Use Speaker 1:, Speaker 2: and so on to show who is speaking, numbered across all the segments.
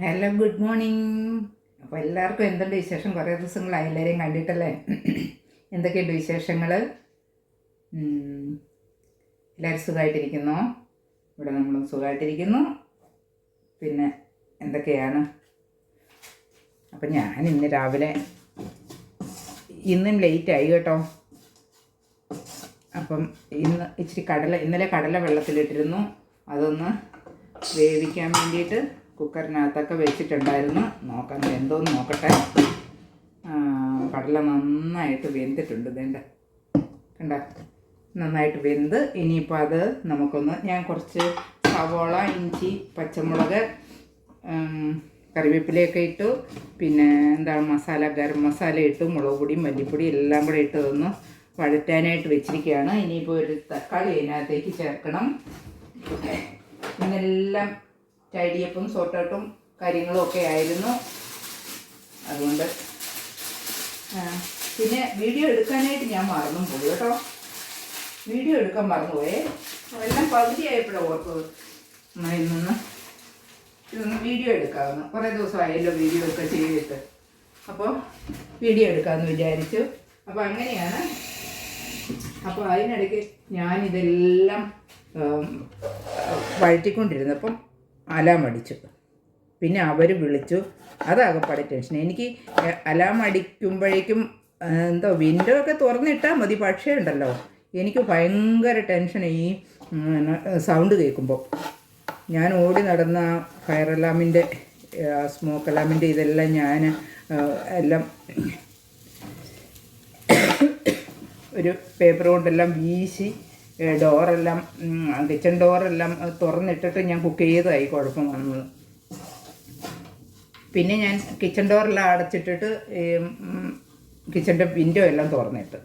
Speaker 1: Hello good morning അപ്പോൾ എല്ലാവർക്കും എന്തുണ്ട് വിശേഷം? കുറേ ദിവസങ്ങളായി എല്ലാവരെയും കണ്ടിട്ടല്ലേ? എന്തൊക്കെയുണ്ട് വിശേഷങ്ങൾ എല്ലാവരും സുഖമായിട്ടിരിക്കുന്നു ഇവിടെ നമ്മളും സുഖമായിട്ടിരിക്കുന്നു പിന്നെ എന്തൊക്കെയാണ്? അപ്പം ഞാൻ ഇന്ന് രാവിലെ ഇന്നും ലേറ്റായി കേട്ടോ. അപ്പം ഇന്ന് ഇച്ചിരി കടല ഇന്നലെ കടല വെള്ളത്തിലിട്ടിരുന്നു. അതൊന്ന് വേവിക്കാൻ വേണ്ടിയിട്ട് കുക്കറിനകത്തൊക്കെ വെച്ചിട്ടുണ്ടായിരുന്നു. നോക്കാൻ എന്തോന്ന് നോക്കട്ടെ. കടല നന്നായിട്ട് വെന്തിട്ടുണ്ട്. ഇതേണ്ട. കണ്ട? നന്നായിട്ട് വെന്ത്. ഇനിയിപ്പോൾ അത് നമുക്കൊന്ന് ഞാൻ കുറച്ച് സവോള ഇഞ്ചി പച്ചമുളക് കറിവേപ്പിലയൊക്കെ ഇട്ടു. പിന്നെ എന്താണ് മസാല ഗരം മസാല ഇട്ടു. മുളക് പൊടി മല്ലിപ്പൊടി എല്ലാം കൂടെ ഇട്ട് ഒന്ന് വഴറ്റാനായിട്ട് വെച്ചിരിക്കുകയാണ്. ഇനിയിപ്പോൾ ഒരു തക്കാളി അതിനകത്തേക്ക് ചേർക്കണം. ഇന്നെല്ലാം ടൈഡിയപ്പും സോട്ടോട്ടും കാര്യങ്ങളും ഒക്കെ ആയിരുന്നു. അതുകൊണ്ട് പിന്നെ വീഡിയോ എടുക്കാനായിട്ട് ഞാൻ മറന്നും പോയി കേട്ടോ. വീഡിയോ എടുക്കാൻ മറന്നുപോയേ. എല്ലാം പകുതിയായപ്പോഴാണ് എന്നാൽ ഇന്നൊന്ന് ഇതൊന്ന് വീഡിയോ എടുക്കാമെന്ന്. കുറേ ദിവസമായല്ലോ വീഡിയോ ഒക്കെ ചെയ്തിട്ട്. അപ്പോൾ വീഡിയോ എടുക്കാമെന്ന് വിചാരിച്ചു. അപ്പോൾ അങ്ങനെയാണ്. അപ്പോൾ അതിനിടയ്ക്ക് ഞാനിതെല്ലാം വഴറ്റിക്കൊണ്ടിരുന്നപ്പം അലാം അടിച്ചു. പിന്നെ അവർ വിളിച്ചു. അതാകപ്പാടെ ടെൻഷൻ എനിക്ക് അലാം അടിക്കുമ്പോഴേക്കും എന്തോ വിൻഡോ ഒക്കെ തുറന്നിട്ടാൽ മതി പക്ഷേ ഉണ്ടല്ലോ. എനിക്ക് ഭയങ്കര ടെൻഷൻ ഈ സൗണ്ട് കേൾക്കുമ്പോൾ ഞാൻ ഓടി നടന്ന ഫയർ അലാമിന്റെ സ്മോക്ക് അലാമിന്റെ ഇതെല്ലാം ഞാൻ എല്ലാം ഒരു പേപ്പർ കൊണ്ടെല്ലാം വീശി ഡോറെല്ലാം കിച്ചൺ ഡോറെല്ലാം തുറന്നിട്ടിട്ട് ഞാൻ കുക്ക് ചെയ്തതായി കുഴപ്പം വന്നത് പിന്നെ ഞാൻ കിച്ചൺ ഡോറെല്ലാം അടച്ചിട്ടിട്ട് കിച്ചന്റെ വിൻഡോ എല്ലാം തുറന്നിട്ട്.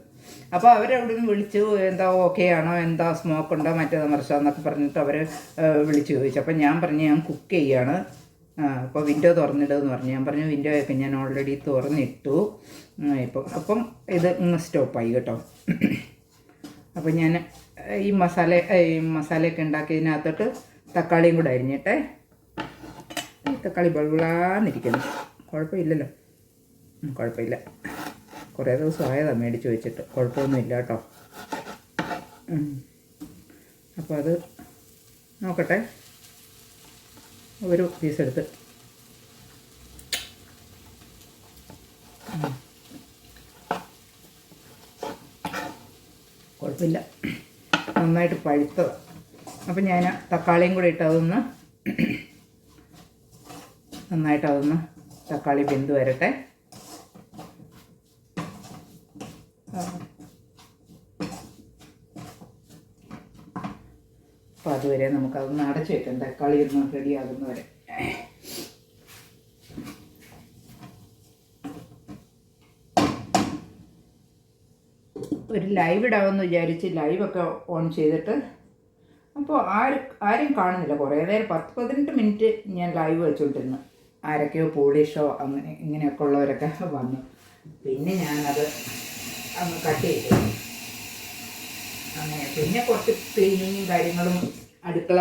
Speaker 1: അപ്പോൾ അവരവിടെ നിന്ന് വിളിച്ചു എന്താ ഓക്കെ ആണോ എന്താ സ്മോക്ക് ഉണ്ടോ മറ്റേ മറിച്ചോ എന്നൊക്കെ പറഞ്ഞിട്ട് അവർ വിളിച്ചു ചോദിച്ചു. അപ്പം ഞാൻ പറഞ്ഞു ഞാൻ കുക്ക് ചെയ്യാണ്. അപ്പോൾ വിൻഡോ തുറന്നിടുമെന്ന് പറഞ്ഞു. ഞാൻ പറഞ്ഞു വിൻഡോ ഒക്കെ ഞാൻ ഓൾറെഡി തുറന്നിട്ടു. ഇപ്പം അപ്പം ഇത് സ്റ്റോപ്പായി കേട്ടോ. അപ്പം ഞാൻ ഈ മസാല ഈ മസാലയൊക്കെ ഉണ്ടാക്കിയതിനകത്തോട്ട് തക്കാളിയും കൂടെ അരിഞ്ഞിട്ടെ. ഈ തക്കാളി ബൾബിളാന്നിരിക്കുന്നു. കുഴപ്പമില്ലല്ലോ. കുഴപ്പമില്ല. കുറേ ദിവസം ആയതാണ് മേടിച്ച് വെച്ചിട്ട്. കുഴപ്പമൊന്നുമില്ല കേട്ടോ അപ്പോൾ അത് നോക്കട്ടെ. ഒരു പീസ് എടുത്ത്. കുഴപ്പമില്ല. നന്നായിട്ട് പഴുത്തതാണ് അപ്പം ഞാൻ തക്കാളിയും കൂടെ ഇട്ട് അതൊന്ന് നന്നായിട്ട് അതൊന്ന് തക്കാളി വെന്ത് വരട്ടെ. അപ്പോൾ അതുവരെ നമുക്കതൊന്ന് അടച്ചു വെക്കാം. തക്കാളി ഒന്ന് റെഡി ആകുന്ന വരെ ഒരു ലൈവ് ഇടാമെന്ന് വിചാരിച്ച് ലൈവൊക്കെ ഓൺ ചെയ്തിട്ട് അപ്പോൾ ആരും ആരും കാണുന്നില്ല. കുറേ നേരം പത്ത് പതിനെട്ട് മിനിറ്റ് ഞാൻ ലൈവ് വെച്ചുകൊണ്ടിരുന്നു ആരൊക്കെയോ പോളിഷോ അങ്ങനെ ഇങ്ങനെയൊക്കെ ഉള്ളവരൊക്കെ വന്നു. പിന്നെ ഞാനത് അങ്ങ് കട്ട് ചെയ്തു. അങ്ങനെ പിന്നെ കുറച്ച് ക്ലീനിങ്ങും കാര്യങ്ങളും അടുക്കള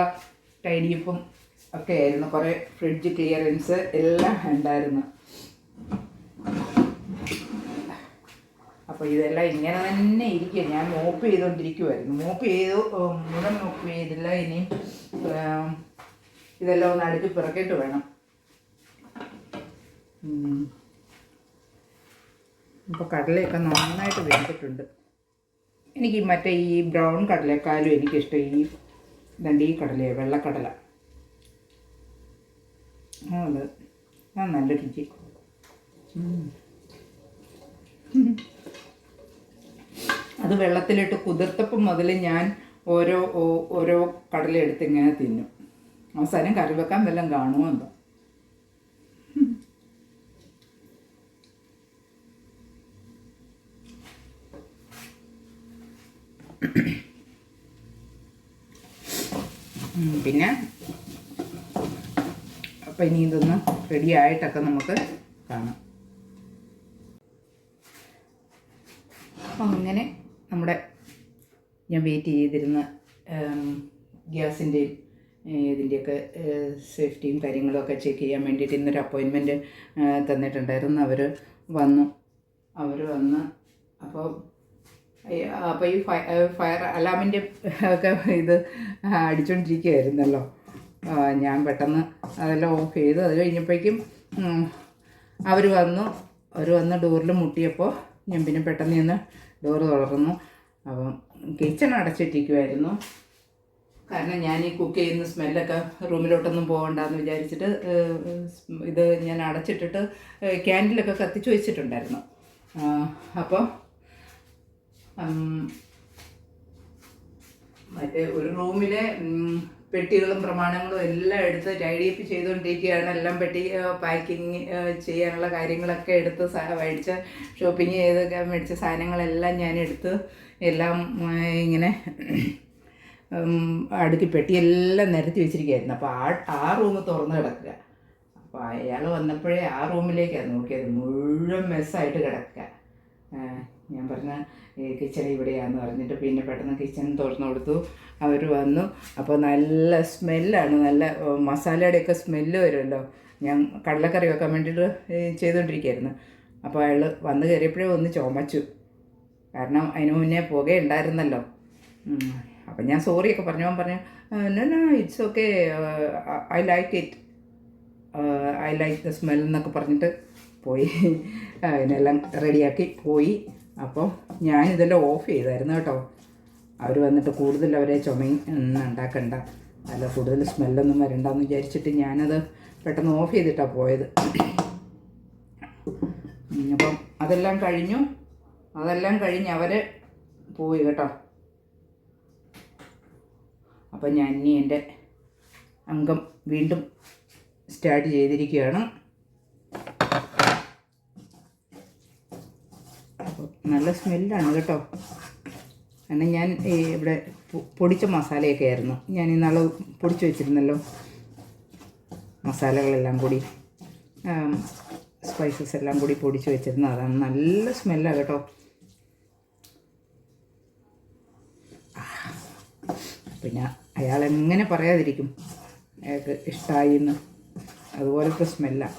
Speaker 1: ടൈഡിയപ്പും ഒക്കെ ആയിരുന്നു. കുറേ ഫ്രിഡ്ജ് ക്ലിയറൻസ് എല്ലാം ഉണ്ടായിരുന്നു. അപ്പോൾ ഇതെല്ലാം ഇങ്ങനെ തന്നെ ഇരിക്കുക ഞാൻ മോപ്പ് ചെയ്തുകൊണ്ടിരിക്കുമായിരുന്നു മോപ്പ് ചെയ്തു മുഴുവൻ മോപ്പ് ചെയ്തില്ല. ഇനിയും ഇതെല്ലാം ഒന്ന് അടുക്കി പിറക്കിട്ട് വേണം. ഇപ്പോൾ കടലയൊക്കെ നന്നായിട്ട് വെന്തിട്ടുണ്ട്. എനിക്ക് മറ്റേ ഈ ബ്രൗൺ കടലക്കാലും എനിക്കിഷ്ടം. ഈ ദണ്ട് ഈ കടലയാണ് വെള്ളക്കടല. അത് നല്ല രുചി. അത് വെള്ളത്തിലിട്ട് കുതിർത്തപ്പം മുതൽ ഞാൻ ഓരോ ഓരോ കടല എടുത്ത് ഇങ്ങനെ തിന്നും. അവസാനം കറി വെക്കാൻ വല്ലതും കാണുമോ എന്തോ. പിന്നെ അപ്പം ഇനി ഇതൊന്ന് റെഡി ആയിട്ടൊക്കെ നമുക്ക് കാണാം അപ്പം അങ്ങനെ നമ്മുടെ ഞാൻ വെയിറ്റ് ചെയ്തിരുന്ന ഗ്യാസിന്റെയും ഇതിന്റെയൊക്കെ സേഫ്റ്റിയും കാര്യങ്ങളൊക്കെ ചെക്ക് ചെയ്യാൻ വേണ്ടിയിട്ട് ഇന്നൊരു അപ്പോയിൻമെന്റ് തന്നിട്ടുണ്ടായിരുന്നു. അവർ വന്നു. അവർ വന്ന് അപ്പോൾ അപ്പോൾ ഈ ഫയ ഫയർ അലാമിന്റെ ഒക്കെ ഇത് അടിച്ചുകൊണ്ടിരിക്കുകയായിരുന്നല്ലോ ഞാൻ പെട്ടെന്ന് അതെല്ലാം ഓഫ് ചെയ്തു. അത് കഴിഞ്ഞപ്പോഴേക്കും അവർ വന്നു. അവർ വന്ന് ഡോറിൽ മുട്ടിയപ്പോൾ ഞാൻ പിന്നെ പെട്ടെന്ന് ചെന്ന് ഡോറ് തുറന്നു. അപ്പം കിച്ചൺ അടച്ചിട്ടിരിക്കുമായിരുന്നു കാരണം ഞാൻ ഈ കുക്ക് ചെയ്യുന്ന സ്മെല്ലൊക്കെ റൂമിലോട്ടൊന്നും പോകണ്ടെന്ന് വിചാരിച്ചിട്ട് ഇത് ഞാൻ അടച്ചിട്ടിട്ട് ക്യാൻഡിലൊക്കെ കത്തിച്ച് വെച്ചിട്ടുണ്ടായിരുന്നു. അപ്പോൾ മറ്റേ ഒരു റൂമിലെ പെട്ടികളും പ്രമാണങ്ങളും എല്ലാം എടുത്ത് ടൈഡി അപ്പ് ചെയ്തുകൊണ്ടിരിക്കുകയാണ് എല്ലാം പെട്ടി പാക്കിങ് ചെയ്യാനുള്ള കാര്യങ്ങളൊക്കെ എടുത്ത് മേടിച്ച ഷോപ്പിംഗ് ചെയ്തൊക്കെ മേടിച്ച സാധനങ്ങളെല്ലാം ഞാൻ എടുത്ത് എല്ലാം ഇങ്ങനെ അടുക്കി പെട്ടി എല്ലാം നിരത്തി വെച്ചിരിക്കുകയായിരുന്നു. അപ്പോൾ ആ ആ റൂം തുറന്ന് കിടക്കുക. അപ്പോൾ അയാൾ വന്നപ്പോഴേ ആ റൂമിലേക്കാണ് നോക്കിയത്. മുഴുവൻ മെസ്സായിട്ട് കിടക്കുക. ഞാൻ പറഞ്ഞ കിച്ചൺ ഇവിടെയാന്ന് പറഞ്ഞിട്ട് പിന്നെ പെട്ടെന്ന് കിച്ചൺ തുറന്നു കൊടുത്തു. അവർ വന്നു. അപ്പോൾ നല്ല സ്മെല്ലാണ് നല്ല മസാലയുടെയൊക്കെ സ്മെല്ല് വരുമല്ലോ. ഞാൻ കടലക്കറി വെക്കാൻ വേണ്ടിയിട്ട് ചെയ്തുകൊണ്ടിരിക്കുകയായിരുന്നു. അപ്പോൾ അയാൾ വന്ന് കയറിയപ്പോഴേ ഒന്ന് ചുമച്ചു. കാരണം അതിന് മുന്നേ പുകയുണ്ടായിരുന്നല്ലോ. അപ്പം ഞാൻ സോറിയൊക്കെ പറഞ്ഞു. അവൻ പറഞ്ഞു no no it's okay I like it I like the smell എന്നൊക്കെ പറഞ്ഞിട്ട് പോയി. അതിനെല്ലാം റെഡിയാക്കി പോയി. അപ്പോൾ ഞാൻ ഞാനിതെല്ലാം ഓഫ് ചെയ്തായിരുന്നു കേട്ടോ. അവർ വന്നിട്ട് കൂടുതൽ അവരെ ചുമയും ഉണ്ടാക്കണ്ട. അല്ല കൂടുതൽ സ്മെല്ലൊന്നും വരണ്ടെന്ന് വിചാരിച്ചിട്ട് ഞാനത് പെട്ടെന്ന് ഓഫ് ചെയ്തിട്ടാണ് പോയത്. അപ്പം അതെല്ലാം കഴിഞ്ഞു. അതെല്ലാം കഴിഞ്ഞ് അവർ പോയി കേട്ടോ. അപ്പം ഞാൻ ഇനി എന്റെ അംഗം വീണ്ടും സ്റ്റാർട്ട് ചെയ്തിരിക്കുകയാണ് അപ്പോൾ നല്ല സ്മെല്ലാണ് കേട്ടോ. കാരണം ഞാൻ ഇവിടെ പൊടിച്ച മസാലയൊക്കെ ആയിരുന്നു. ഞാൻ ഇന്നാൾ പൊടിച്ചു വെച്ചിരുന്നല്ലോ. മസാലകളെല്ലാം കൂടി സ്പൈസസ് എല്ലാം കൂടി പൊടിച്ച് വെച്ചിരുന്നു. അതാണ് നല്ല സ്മെല്ലാണ് കേട്ടോ. പിന്നെ അയാൾ എങ്ങനെ പറയാതിരിക്കും. അയാൾക്ക് ഇഷ്ടമായി എന്ന് അതുപോലത്തെ സ്മെല്ലാണ്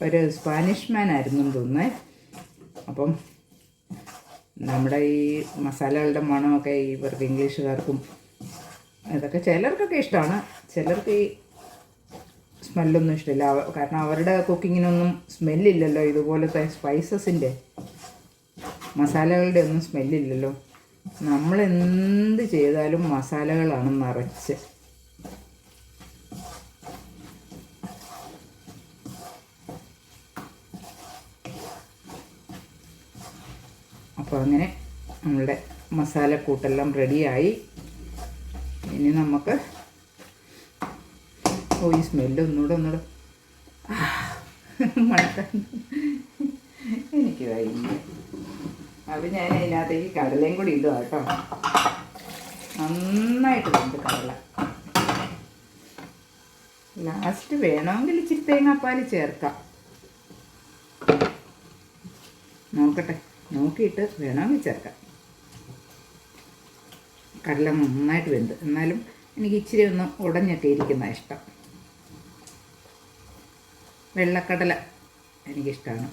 Speaker 1: ഒരു സ്പാനിഷ് മാൻ ആയിരുന്നു തോന്നുന്നേ. അപ്പം നമ്മുടെ ഈ മസാലകളുടെ മണമൊക്കെ ഇവർക്ക് ഇംഗ്ലീഷുകാർക്കും അതൊക്കെ ചിലർക്കൊക്കെ ഇഷ്ടമാണ്. ചിലർക്ക് ഈ സ്മെല്ലൊന്നും ഇഷ്ടമില്ല. കാരണം അവരുടെ കുക്കിങ്ങിനൊന്നും സ്മെല്ലില്ലല്ലോ. ഇതുപോലത്തെ സ്പൈസസിന്റെ മസാലകളുടെ ഒന്നും സ്മെല്ലില്ലല്ലോ. നമ്മൾ എന്ത് ചെയ്താലും മസാലകളാണ് നിറച്ച്. അപ്പോൾ അങ്ങനെ നമ്മളുടെ മസാലക്കൂട്ടെല്ലാം റെഡിയായി. ഇനി നമുക്ക് ഓ ഈ സ്മെല്ല് ഒന്നുകൂടെ ഒന്നുകൂടെ മണക്ക എനിക്ക് കഴിഞ്ഞു അത് ഞാൻ അതിനകത്തേക്ക് കടലയും കൂടി ഇടുക കേട്ടോ. നന്നായിട്ട് വെന്ത് കടല. ലാസ്റ്റ് വേണമെങ്കിൽ ഇച്ചിരി തേങ്ങാപ്പാൽ ചേർക്കാം. നോക്കട്ടെ. നോക്കിയിട്ട് വേണമെങ്കിൽ ചേർക്കാം. കടല നന്നായിട്ട് വെന്ത്. എന്നാലും എനിക്ക് ഇച്ചിരി ഒന്ന് ഉടഞ്ഞൊക്കെ ഇരിക്കുന്ന ഇഷ്ടം. വെള്ളക്കടല എനിക്കിഷ്ടമാണ്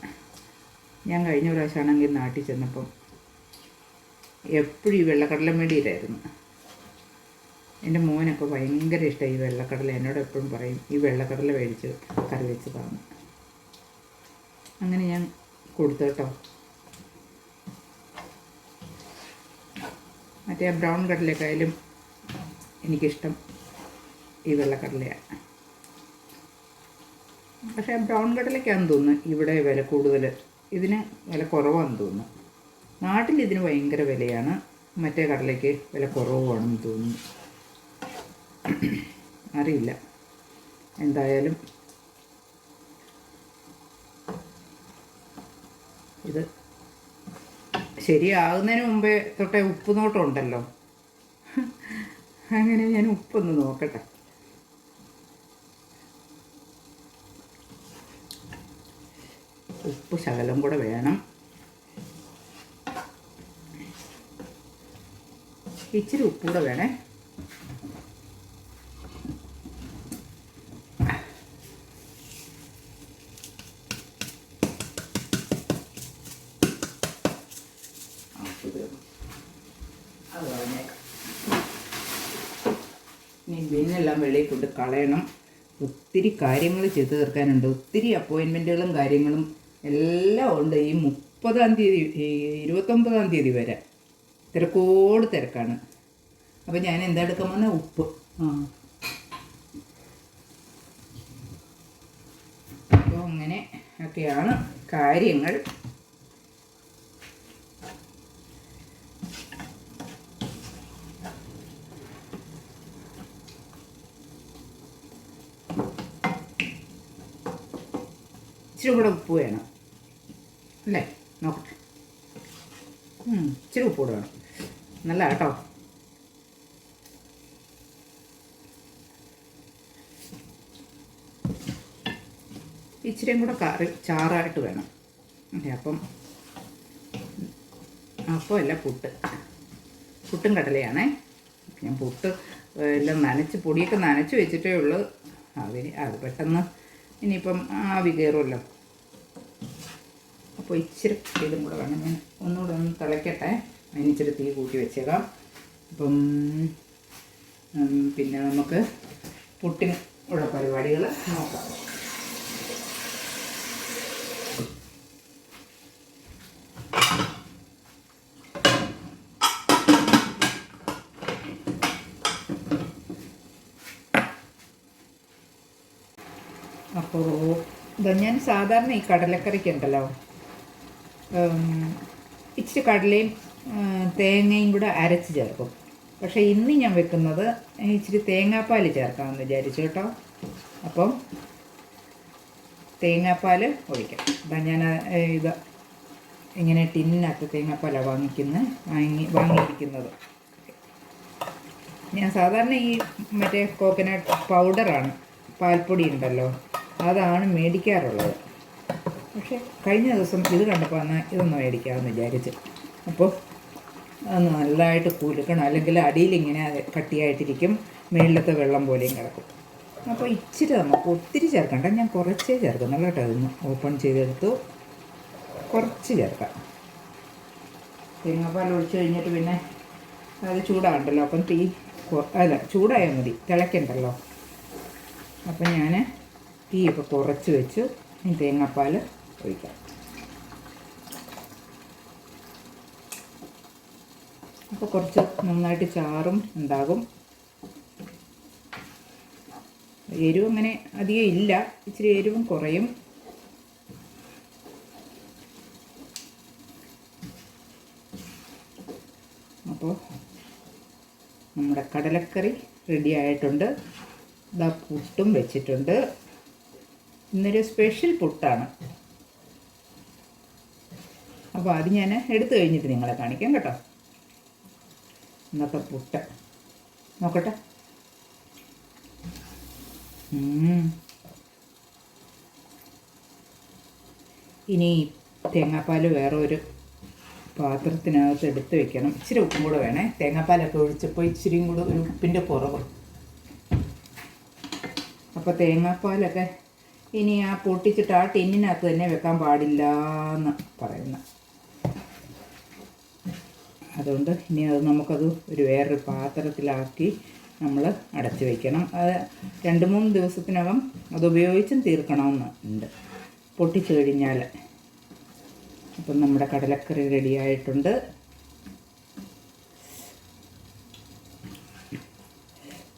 Speaker 1: ഞാൻ കഴിഞ്ഞ പ്രാവശ്യമാണെങ്കിൽ നാട്ടിൽ ചെന്നപ്പം എപ്പോഴും ഈ വെള്ളക്കടല മേടിയിലായിരുന്നു എന്റെ മോനൊക്കെ ഭയങ്കര ഇഷ്ടമായി ഈ വെള്ളക്കടല. എന്നോട് എപ്പോഴും പറയും ഈ വെള്ളക്കടല മേടിച്ച് കറി വെച്ച് അങ്ങനെ ഞാൻ കൊടുത്തു കേട്ടോ. മറ്റേ ബ്രൗൺ കടലക്കായാലും എനിക്കിഷ്ടം ഈ വെള്ളക്കടലയാണ്. പക്ഷേ ബ്രൗൺ കടലയ്ക്കാന്ന് തോന്നുന്നു ഇവിടെ വില കൂടുതൽ. ഇതിന് വില കുറവാണെന്ന് തോന്നുന്നു. നാട്ടിൽ ഇതിന് ഭയങ്കര വിലയാണ്. മറ്റേ കടലയ്ക്ക് വില കുറവാണെന്ന് തോന്നുന്നു. അറിയില്ല. എന്തായാലും ഇത് ശരിയാകുന്നതിന് മുമ്പേ തൊട്ടേ ഉപ്പ് നോട്ടം ഉണ്ടല്ലോ. അങ്ങനെ ഞാൻ ഉപ്പൊന്ന് നോക്കട്ടെ. ഉപ്പ് ശകലം കൂടെ വേണം. ഇച്ചിരി ഉപ്പ് കൂടെ വേണേ. കൊണ്ട് കളയണം. ഒത്തിരി കാര്യങ്ങൾ ചെയ്തു തീർക്കാനുണ്ട്. ഒത്തിരി അപ്പോയിൻമെന്റുകളും കാര്യങ്ങളും എല്ലാം ഉണ്ട്. ഈ മുപ്പതാം തീയതി ഇരുപത്തൊമ്പതാം തീയതി വരെ തിരക്കോട് തിരക്കാണ്. അപ്പോൾ ഞാൻ എന്താ എടുക്കാൻ വന്ന ഉപ്പ്. ആ. അപ്പോൾ അങ്ങനെ ഒക്കെയാണ് കാര്യങ്ങൾ. ഇച്ചിരി കൂടെ ഉപ്പ് വേണം. അല്ലേ? നോക്കട്ടെ. ഇച്ചിരി ഉപ്പ് കൂടെ വേണം. നല്ല കേട്ടോ. ഇച്ചിരിയും കൂടെ കറി ചാറായിട്ട് വേണം. അതെ അപ്പം അപ്പം അല്ല പുട്ട്. പുട്ടും കടലയാണേ. ഞാൻ പുട്ട് എല്ലാം നനച്ച് പൊടിയൊക്കെ നനച്ച് വെച്ചിട്ടേ ഉള്ളൂ. അതിന് അത് പെട്ടെന്ന് ഇനിയിപ്പം ആവി കയറുമല്ലോ. അപ്പോൾ ഇച്ചിരി ഇതും കൂടെ വേണം. ഞാൻ ഒന്നുകൂടെ ഒന്ന് തിളയ്ക്കട്ടെ. അതിന് ഇച്ചിരി തീ കൂട്ടി വെച്ചേക്കാം. അപ്പം പിന്നെ നമുക്ക് പുട്ടിന് ഉള്ള പരിപാടികൾ നോക്കാം. അപ്പോൾ ഇതാ ഞാൻ സാധാരണ ഈ കടലക്കറിക്ക് ഉണ്ടല്ലോ. ഇച്ചിരി കടലയും തേങ്ങയും കൂടെ അരച്ച് ചേർക്കും. പക്ഷേ ഇന്ന് ഞാൻ വെക്കുന്നത് ഇച്ചിരി തേങ്ങാപ്പാൽ ചേർക്കാമെന്ന് വിചാരിച്ചു കേട്ടോ. അപ്പം തേങ്ങാപ്പാൽ ഒഴിക്കാം. അപ്പം ഞാൻ ഇത് ഇങ്ങനെ ടിന്നിനകത്ത് തേങ്ങാപ്പാലാണ് വാങ്ങിക്കുന്നത് വാങ്ങി വാങ്ങിയിരിക്കുന്നത്. ഞാൻ സാധാരണ ഈ മറ്റേ കോക്കനട്ട് പൗഡറാണ് പാൽപ്പൊടി ഉണ്ടല്ലോ അതാണ് മേടിക്കാറുള്ളത്. പക്ഷേ കഴിഞ്ഞ ദിവസം ഇത് കണ്ടപ്പോൾ എന്നാൽ ഇതൊന്ന് മേടിക്കാമെന്ന് വിചാരിച്ച്. അപ്പോൾ അത് നല്ലതായിട്ട് കുലുക്കണം. അല്ലെങ്കിൽ അടിയിൽ ഇങ്ങനെ കട്ടിയായിട്ടിരിക്കും. മേളിലത്തെ വെള്ളം പോലെയും കിടക്കും. അപ്പോൾ ഇച്ചിരി നമുക്ക് ഒത്തിരി ചേർക്കണ്ട ഞാൻ കുറച്ചേ ചേർക്കുന്നുള്ളൂ കേട്ടോ. അതൊന്ന് ഓപ്പൺ ചെയ്തെടുത്തു. കുറച്ച് ചേർക്കാം. തേങ്ങാപ്പാൽ ഒഴിച്ച് കഴിഞ്ഞിട്ട് പിന്നെ അത് ചൂടാകണ്ടല്ലോ അപ്പം തീ അല്ല ചൂടായാൽ മതി. തിളയ്ക്കണ്ടല്ലോ അപ്പം ഞാൻ തീയൊക്കെ കുറച്ച് വെച്ചു. തേങ്ങാപ്പാൽ ഒഴിക്കാം. അപ്പോൾ കുറച്ച് നന്നായിട്ട് ചാറും ഉണ്ടാകും. എരിവ് അങ്ങനെ അധികം ഇല്ല. ഇച്ചിരി എരിവും കുറയും. അപ്പോൾ നമ്മുടെ കടലക്കറി റെഡി ആയിട്ടുണ്ട്. ഇതാ പുട്ടും വെച്ചിട്ടുണ്ട്. ഇന്നൊരു സ്പെഷ്യൽ പുട്ടാണ്. അപ്പോൾ അത് ഞാൻ എടുത്തു കഴിഞ്ഞിട്ട് നിങ്ങളെ കാണിക്കാം കേട്ടോ. ഇന്നത്തെ പുട്ട്. നോക്കട്ടെ. ഇനി തേങ്ങാപ്പാൽ വേറെ ഒരു പാത്രത്തിനകത്ത് എടുത്ത് വെക്കണം. ഇച്ചിരി ഉപ്പും കൂടെ വേണേ. തേങ്ങാപ്പാലൊക്കെ ഒഴിച്ചപ്പോൾ ഇച്ചിരിയും കൂടെ ഒരു ഉപ്പിന്റെ കുറവ്. അപ്പോൾ തേങ്ങാപ്പാലൊക്കെ ഇനി ആ പൊട്ടിച്ചിട്ട് ആ ടിന്നിനകത്ത് തന്നെ വെക്കാൻ പാടില്ല എന്ന് പറയുന്ന. അതുകൊണ്ട് ഇനി അത് നമുക്കത് ഒരു വേറൊരു പാത്രത്തിലാക്കി നമ്മൾ അടച്ചു വയ്ക്കണം അത് രണ്ട് മൂന്ന് ദിവസത്തിനകം അത് ഉപയോഗിച്ചും തീർക്കണമെന്ന് ഉണ്ട് പൊട്ടിച്ചു കഴിഞ്ഞാൽ. അപ്പം നമ്മുടെ കടലക്കറി റെഡിയായിട്ടുണ്ട്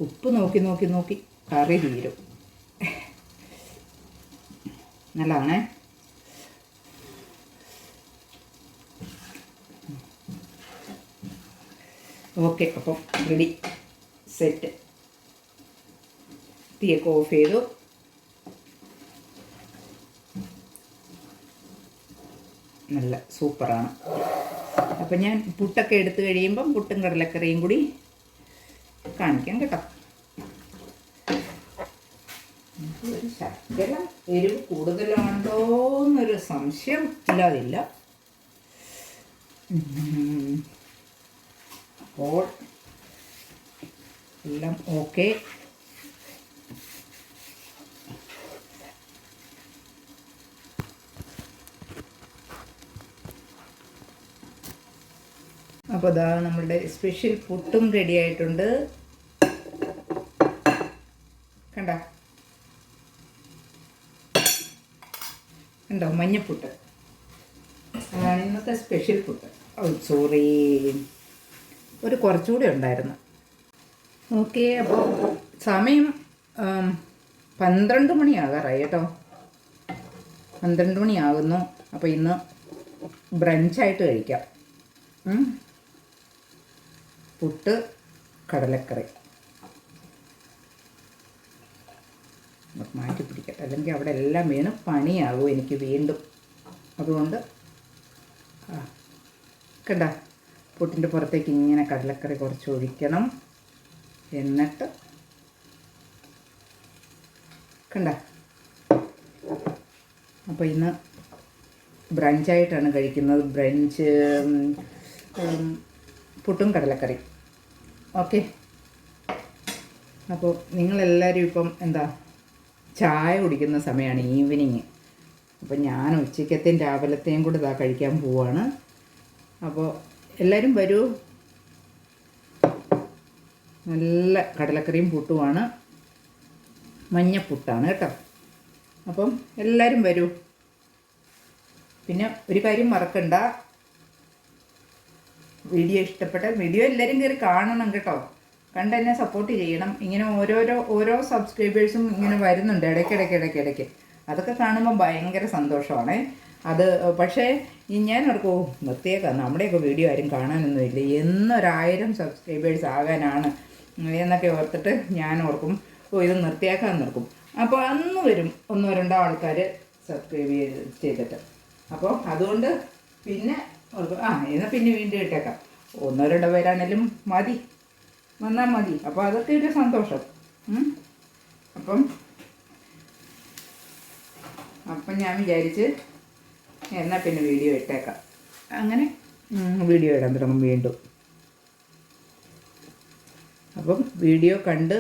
Speaker 1: ഉപ്പ് നോക്കി നോക്കി നോക്കി കറി തീരും. നല്ലതാണേ? ഓക്കെ അപ്പം റെഡി സെറ്റ് തീയൊക്കെ ഓഫ് ചെയ്തു. നല്ല സൂപ്പറാണ്. അപ്പം ഞാൻ പുട്ടൊക്കെ എടുത്തു കഴിയുമ്പം പുട്ടും കടലക്കറിയും കൂടി കാണിക്കാം കേട്ടോ. ഒരു ശർക്കര എരിവ് കൂടുതലാണോ എന്നൊരു സംശയം ഇല്ലാതില്ല. അപ്പോൾ എല്ലാം ഓക്കെ അപ്പോൾ അതാ നമ്മളുടെ സ്പെഷ്യൽ പുട്ടും റെഡി ആയിട്ടുണ്ട്. കണ്ട? കണ്ടോ? മഞ്ഞപ്പുട്ട്. അതാണ് ഇന്നത്തെ സ്പെഷ്യൽ പുട്ട്. ഔ സോറി ഒരു കുറച്ചുകൂടി ഉണ്ടായിരുന്നു. ഓക്കെ അപ്പോൾ സമയം പന്ത്രണ്ട് മണിയാകാറായി കേട്ടോ. പന്ത്രണ്ട് മണിയാകുന്നു. അപ്പോൾ ഇന്ന് ബ്രഞ്ചായിട്ട് കഴിക്കാം. പുട്ട് കടലക്കറി. മാറ്റി പിടിക്കട്ടെ. അല്ലെങ്കിൽ അവിടെ എല്ലാം വീണ് പണിയാകും എനിക്ക് വീണ്ടും. അതുകൊണ്ട് ആ കണ്ട? പുട്ടിന്റെ പുറത്തേക്ക് ഇങ്ങനെ കടലക്കറി കുറച്ച് ഒഴിക്കണം. എന്നിട്ട് കണ്ട? അപ്പോൾ ഇന്ന് ബ്രഞ്ചായിട്ടാണ് കഴിക്കുന്നത്. ബ്രഞ്ച് പുട്ടും കടലക്കറി ഓക്കെ? അപ്പോൾ നിങ്ങളെല്ലാവരും ഇപ്പം എന്താ ചായ കുടിക്കുന്ന സമയമാണ് ഈവനിങ്. അപ്പോൾ ഞാൻ ഉച്ചക്കത്തെയും രാവിലത്തെയും കൂടെ ഇതാ കഴിക്കാൻ പോവാണ്. അപ്പോൾ എല്ലാവരും വരൂ. നല്ല കടലക്കറിയും പുട്ടുമാണ്. മഞ്ഞപ്പുട്ടാണ് കേട്ടോ. അപ്പം എല്ലാവരും വരൂ. പിന്നെ ഒരു കാര്യം മറക്കണ്ട. വീഡിയോ ഇഷ്ടപ്പെട്ടാൽ വീഡിയോ എല്ലാവരും കയറി കാണണം കേട്ടോ. കണ്ട് എന്നെ സപ്പോർട്ട് ചെയ്യണം. ഇങ്ങനെ ഓരോരോ ഓരോ സബ്സ്ക്രൈബേഴ്സും ഇങ്ങനെ വരുന്നുണ്ട്. ഇടയ്ക്കിടയ്ക്ക് ഇടയ്ക്ക് ഇടയ്ക്ക് അതൊക്കെ കാണുമ്പോൾ ഭയങ്കര സന്തോഷമാണ്. അത് പക്ഷേ ഞാൻ ഓർക്കും "ഓ, നിർത്തിയേക്കാം. നമ്മുടെയൊക്കെ വീഡിയോ ആരും കാണാനൊന്നുമില്ല എന്നൊരായിരം സബ്സ്ക്രൈബേഴ്സ് ആകാനാണ് എന്നൊക്കെ ഓർത്തിട്ട് ഞാൻ ഓർക്കും ഓ ഇത് നിർത്തിയാക്കാൻ നിർക്കും അപ്പോൾ അന്ന് വരും ഒന്നോ രണ്ടോ ആൾക്കാർ സബ്സ്ക്രൈബ് ചെയ്തിട്ട്. അപ്പോൾ അതുകൊണ്ട് പിന്നെ ഓർക്കും ആ എന്നാൽ പിന്നെ വീണ്ടും ഇട്ടേക്കാം. ഒന്നോ രണ്ടോ പേരാണെങ്കിലും മതി. വന്നാൽ മതി. അപ്പോൾ അതൊക്കെ ഒരു സന്തോഷം. അപ്പം അപ്പം ഞാൻ വിചാരിച്ച് എന്നാൽ പിന്നെ വീഡിയോ ഇട്ടേക്കാം. അങ്ങനെ? വീഡിയോ ഇടാൻ തുടങ്ങും വീണ്ടും. അപ്പം വീഡിയോ കണ്ട്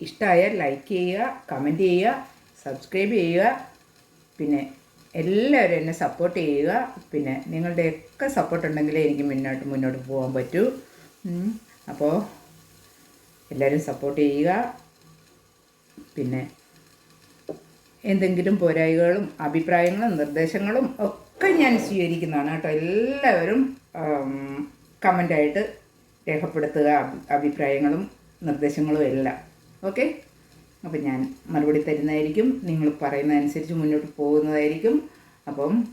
Speaker 1: ഇഷ്ടമായാൽ ലൈക്ക് ചെയ്യുക കമന്റ് ചെയ്യുക സബ്സ്ക്രൈബ് ചെയ്യുക. പിന്നെ എല്ലാവരും എന്നെ സപ്പോർട്ട് ചെയ്യുക. പിന്നെ നിങ്ങളുടെയൊക്കെ സപ്പോർട്ട് ഉണ്ടെങ്കിലേ എനിക്ക് മുന്നോട്ട് മുന്നോട്ട് പോകാൻ പറ്റൂ. അപ്പോൾ എല്ലാവരും സപ്പോർട്ട് ചെയ്യുക. പിന്നെ എന്തെങ്കിലും പോരായ്മകളും അഭിപ്രായങ്ങളും നിർദ്ദേശങ്ങളും ഒക്കെ ഞാൻ സ്വീകരിക്കുന്നതാണ് കേട്ടോ. എല്ലാവരും കമന്റായിട്ട് രേഖപ്പെടുത്തുക അഭിപ്രായങ്ങളും നിർദ്ദേശങ്ങളും എല്ലാം. ഓക്കെ? അപ്പം ഞാൻ മറുപടി തരുന്നതായിരിക്കും. നിങ്ങൾ പറയുന്നതനുസരിച്ച് മുന്നോട്ട് പോകുന്നതായിരിക്കും. അപ്പം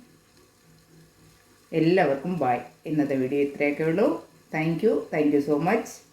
Speaker 1: എല്ലാവർക്കും ബായ് ഇന്നത്തെ വീഡിയോ ഇത്രയൊക്കെ ഉള്ളൂ. Thank you thank you so much